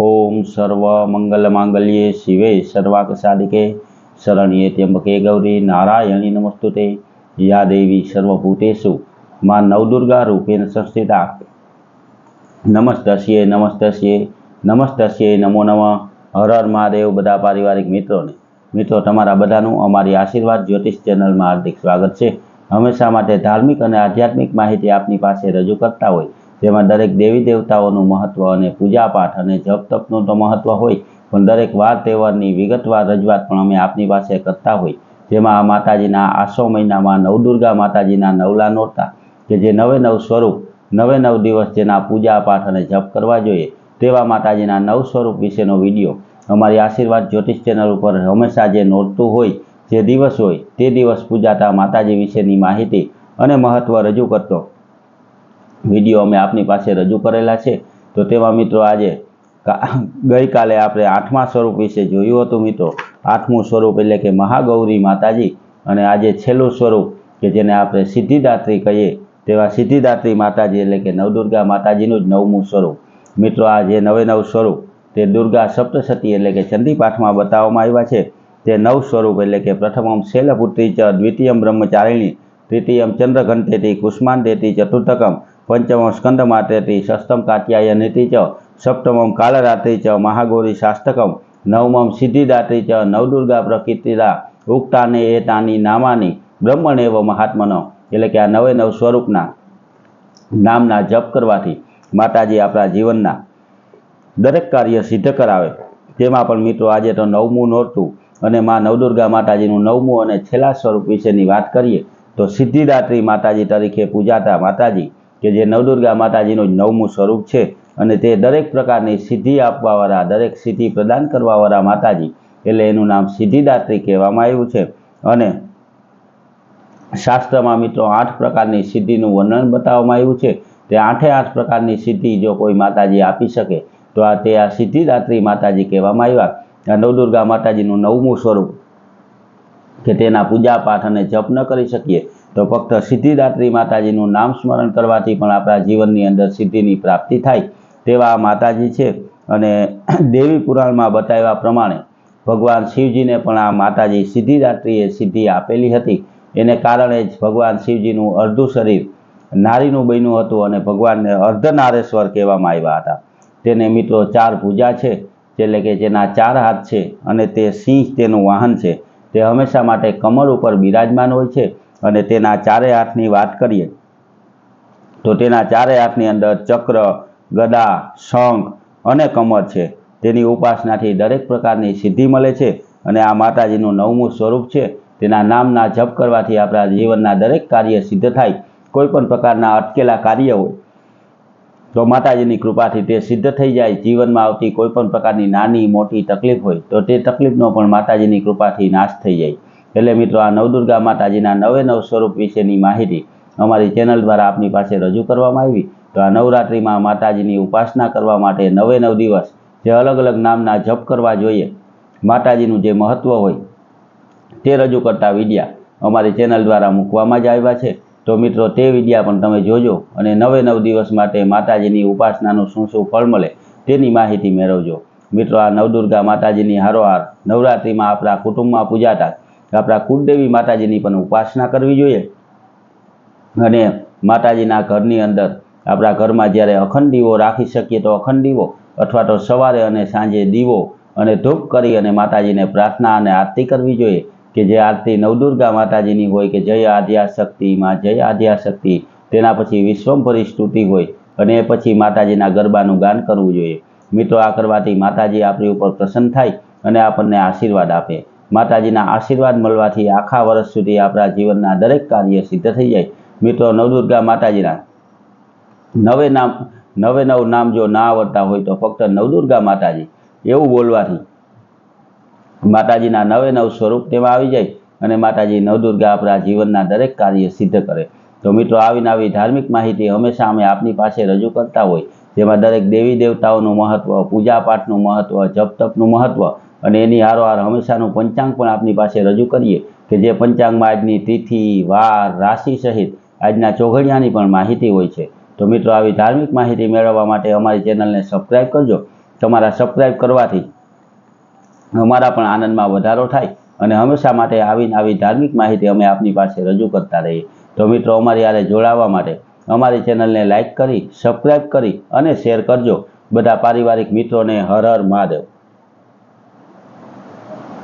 ઓમ સર્વ મંગલ માંગલ્યે શિવે સર્વાક સાધિકે શરણ્યે ત્યંબકે ગૌરી નારાયણી નમસ્તુતે. યા દેવી સર્વભૂતેશુ માં નવદુર્ગા રૂપેણ સંસ્થિતા. નમસ્તસ્યે નમસ્તસ્યે નમસ્તસ્યે નમો નમઃ. હર હર મહાદેવ બધા પારિવારિક મિત્રોને. મિત્રો, તમારા બધાનું અમારી આશીર્વાદ જ્યોતિષ ચેનલમાં હાર્દિક સ્વાગત છે. હંમેશા માટે ધાર્મિક અને આધ્યાત્મિક માહિતી આપની પાસે રજૂ કરતા હોય જેમાં દરેક દેવી દેવતાઓનું મહત્વ અને પૂજાપાઠ અને જપ તપનું તો મહત્વ હોય, પણ દરેક વાર તહેવારની વિગતવાર રજૂઆત પણ અમે આપની પાસે કરતા હોય. જેમાં આ માતાજીના આસો મહિનામાં નવદુર્ગા માતાજીના નવલા નોરતા, કે જે નવે નવ સ્વરૂપ, નવે નવ દિવસ જેના પૂજા પાઠ અને જપ કરવા જોઈએ, તેવા માતાજીના નવ સ્વરૂપ વિશેનો વીડિયો અમારી આશીર્વાદ જ્યોતિષ ચેનલ ઉપર હંમેશા જે નોરતું હોય, જે દિવસ હોય, તે દિવસ પૂજાતા માતાજી વિશેની માહિતી અને મહત્વ રજૂ કરતો વીડિયો અમે આપની પાસે રજૂ કરેલા છે. તો તેમાં મિત્રો આજે ગઈકાલે આપણે આઠમા સ્વરૂપ વિશે જોયું હતું મિત્રો. આઠમું સ્વરૂપ એટલે કે મહાગૌરી માતાજી અને આજે છેલ્લું સ્વરૂપ કે જેને આપણે સિદ્ધિદાત્રી કહીએ તેવા સિદ્ધિદાત્રી માતાજી એટલે કે નવદુર્ગા માતાજીનું જ નવમું સ્વરૂપ. મિત્રો, આ જે નવે નવ સ્વરૂપ તે દુર્ગા સપ્તસતી એટલે કે ચંદીપાઠમાં બતાવવામાં આવ્યા છે. તે નવ સ્વરૂપ એટલે કે પ્રથમમ શૈલપુત્રી ચ, દ્વિતીયમ બ્રહ્મચારિણી, તૃતીયમ ચંદ્રઘંટેતી કુષ્માંદેતી ચતુર્થકમ પંચમમ સ્કંદમાતેતી ષષ્ઠમ કાત્યાયનેતી ચ, સપ્તમમ કાલરાત્રિ ચ, મહાગૌરી શાસ્તકમ નવમમ સિદ્ધિદાત્રી ચ, નવદુર્ગા પ્રકૃતિરા ઉક્તાને એતાની નામાની, બ્રહ્મણેવ મહાત્મનો, એટલે કે આ નવે નવ સ્વરૂપના નામના જપ કરવાથી માતાજી આપણા જીવનના દરેક કાર્ય સિદ્ધ કરાવે. તેમાં પણ મિત્રો આજે તો નવમું નોરતું અને માં નવદુર્ગા માતાજીનું નવમું અને છેલ્લા સ્વરૂપ વિશેની વાત કરીએ, તો સિદ્ધિદાત્રી માતાજી તરીકે પૂજાતા માતાજી કે જે નવદુર્ગા માતાજીનું નવમું સ્વરૂપ છે અને તે દરેક પ્રકારની સિદ્ધિ આપવાવાળા, દરેક સિદ્ધિ પ્રદાન કરવાવાળા માતાજી, એટલે એનું નામ સિદ્ધિદાત્રી કહેવામાં આવ્યું છે. અને શાસ્ત્રમાં મિત્રો આઠ પ્રકારની સિદ્ધિનું વર્ણન બતાવવામાં આવ્યું છે. તે આઠે આઠ પ્રકારની સિદ્ધિ જો કોઈ માતાજી આપી શકે, તો આ તે આ સિદ્ધિદાત્રી માતાજી કહેવામાં આવ્યા. નવદુર્ગા માતાજીનું નવમું સ્વરૂપ, કે તેના પૂજા પાઠ અને જપ ન કરી શકીએ તો ફક્ત સિદ્ધિદાત્રી માતાજીનું નામ સ્મરણ કરવાથી પણ આપણા જીવનની અંદર સિદ્ધિની પ્રાપ્તિ થાય તેવા માતાજી છે. અને દેવી પુરાણમાં બતાવ્યા પ્રમાણે ભગવાન શિવજીને પણ આ માતાજી સિદ્ધિદાત્રીએ સિદ્ધિ આપેલી હતી. એને કારણે જ ભગવાન શિવજીનું અર્ધું શરીર નારીનું બન્યું હતું અને ભગવાનને અર્ધનારેશ્વર કહેવામાં આવ્યા હતા. તેને મિત્રો ચાર ભૂજા છે, એટલે કે જેના ચાર હાથ છે અને તે સિંહ તેનું વાહન છે. તે હંમેશા માટે કમર ઉપર બિરાજમાન હોય છે. અને તેના ચારે હાથની વાત કરીએ, તો તેના ચારે હાથની અંદર ચક્ર, ગદા, શંખ અને કમર છે. તેની ઉપાસનાથી દરેક પ્રકારની સિદ્ધિ મળે છે અને આ માતાજીનું નવમું સ્વરૂપ છે. તેના નામના જપ કરવાથી આપણા જીવનના દરેક કાર્ય સિદ્ધ થાય, કોઈ પણ પ્રકારના અટકેલા કાર્ય હોય, તો માતાજીની કૃપાથી તે સિદ્ધ થઈ જાય. જીવનમાં આવતી કોઈ પણ પ્રકારની નાની મોટી તકલીફ હોય, તો તે તકલીફનો પણ માતાજીની કૃપાથી નાશ થઈ જાય. એટલે મિત્રો આ નવદુર્ગા માતાજીના નવે નવ સ્વરૂપ વિશેની માહિતી અમારી ચેનલ દ્વારા આપની પાસે રજૂ કરવામાં આવી. તો આ નવરાત્રિમાં માતાજીની ઉપાસના કરવા માટે નવે નવ દિવસ જે અલગ અલગ નામના જપ કરવા જોઈએ. માતાજીનું જે મહત્ત્વ હોય તે રજૂ કરતા વિડીયા અમારી ચેનલ દ્વારા મૂકવામાં જ આવ્યા છે. તો મિત્રો તે વિડીયા પણ તમે જોજો અને નવે નવ દિવસ માટે માતાજીની ઉપાસનાનું શું શું ફળ મળે તેની માહિતી મેળવજો. મિત્રો આ નવદુર્ગા માતાજીની હારોહાર નવરાત્રિમાં આપણા કુટુંબમાં પૂજાતા આપણા કુળદેવી માતાજીની પણ ઉપાસના કરવી જોઈએ. અને માતાજીના ઘરની અંદર આપણા ઘરમાં જ્યારે અખંડ દીવો રાખી શકીએ તો અખંડ દીવો અથવા તો સવારે અને સાંજે દીવો અને ધૂપ કરી અને માતાજીને પ્રાર્થના અને આરતી કરવી જોઈએ કે જે આરતી નવદુર્ગા માતાજીની હોય કે જય આદ્યા શક્તિ માં જય આદ્યા શક્તિ તેના પછી વિશ્વમભરી સ્તુતિ હોય અને એ પછી માતાજીના ગરબાનું ગાન કરવું જોઈએ. મિત્રો, આ કરવાથી માતાજી આપણી ઉપર પ્રસન્ન થાય અને આપણને આશીર્વાદ આપે. માતાજીના આશીર્વાદ મળવાથી આખા વર્ષ સુધી આપણા જીવનના દરેક કાર્ય સિદ્ધ થઈ જાય. મિત્રો, નવદુર્ગા માતાજીના નવે નામ, નવે નવ નામ જો ના આવડતા હોય તો ફક્ત નવદુર્ગા માતાજી એવું બોલવાથી માતાજીના નવે નવ સ્વરૂપ તેમાં આવી જાય અને માતાજી નવદુર્ગા આપણા જીવનના દરેક કાર્ય સિદ્ધ કરે. તો મિત્રો, આવીને આવી ધાર્મિક માહિતી હંમેશા અમે આપની પાસે રજૂ કરતા હોય. જેમાં દરેક દેવી દેવતાઓનું મહત્વ પૂજા પાઠનું મહત્વ જપ તપનું મહત્વ અને એની હારોહાર હંમેશાનું પંચાંગ પણ આપની પાસે રજૂ કરીએ કે જે પંચાંગમાં આજની તિથિ, વાર, રાશિ સહિત આજના ચોઘડિયાની પણ માહિતી હોય છે. તો મિત્રો, આવી ધાર્મિક માહિતી મેળવવા માટે અમારી ચેનલને સબસ્ક્રાઈબ કરજો. તમારા સબસ્ક્રાઈબ કરવાથી અમારા પણ આનંદમાં વધારો થાય અને હંમેશા માટે આવીને આવી ધાર્મિક માહિતી અમે આપની પાસે રજૂ કરતા રહીએ. તો મિત્રો, અમારી આરે જોડાવા માટે અમારી ચેનલને લાઇક કરી સબસ્ક્રાઈબ કરી અને શેર કરજો. બધા પારિવારિક મિત્રોને હર હર મહાદેવ.